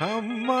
అమ్మా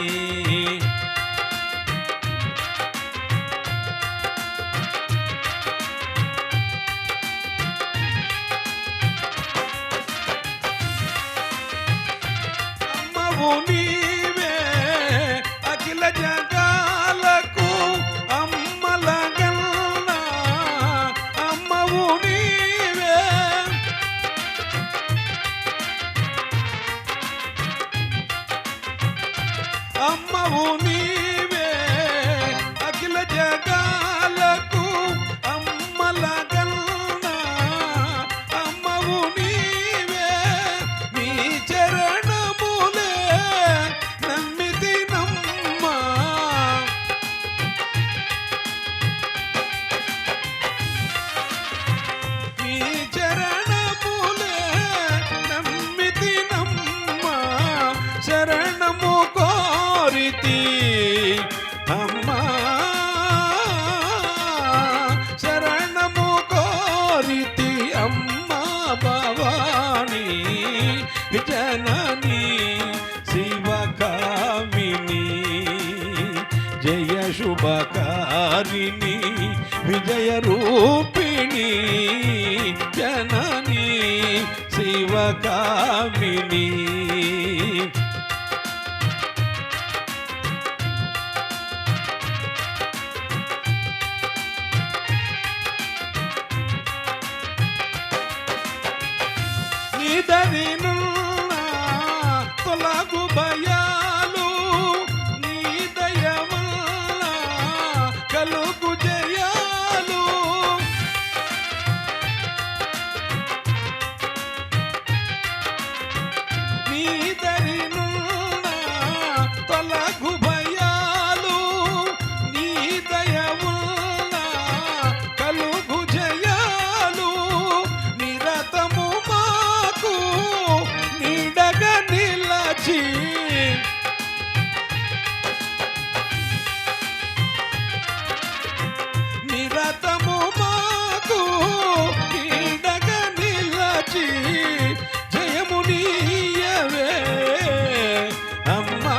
నీవే అఖిల జగాలకు అమ్మల గల్లా అమ్మవు నీవే. అమ్మవు నీవే శుభకారిణి విజయ రూపిణి జనని శివకామిని. నిలచి నిరతము మాకు నీడగ నిలచి జయము నీయవే. అమ్మా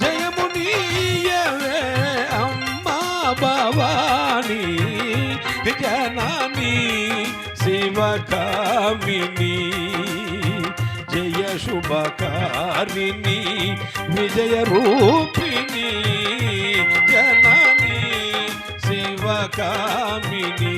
జయము నీయవే. అమ్మా శివకామిని. జయ శుభకారిణి విజయ రూపిణి జనని శివకామిని.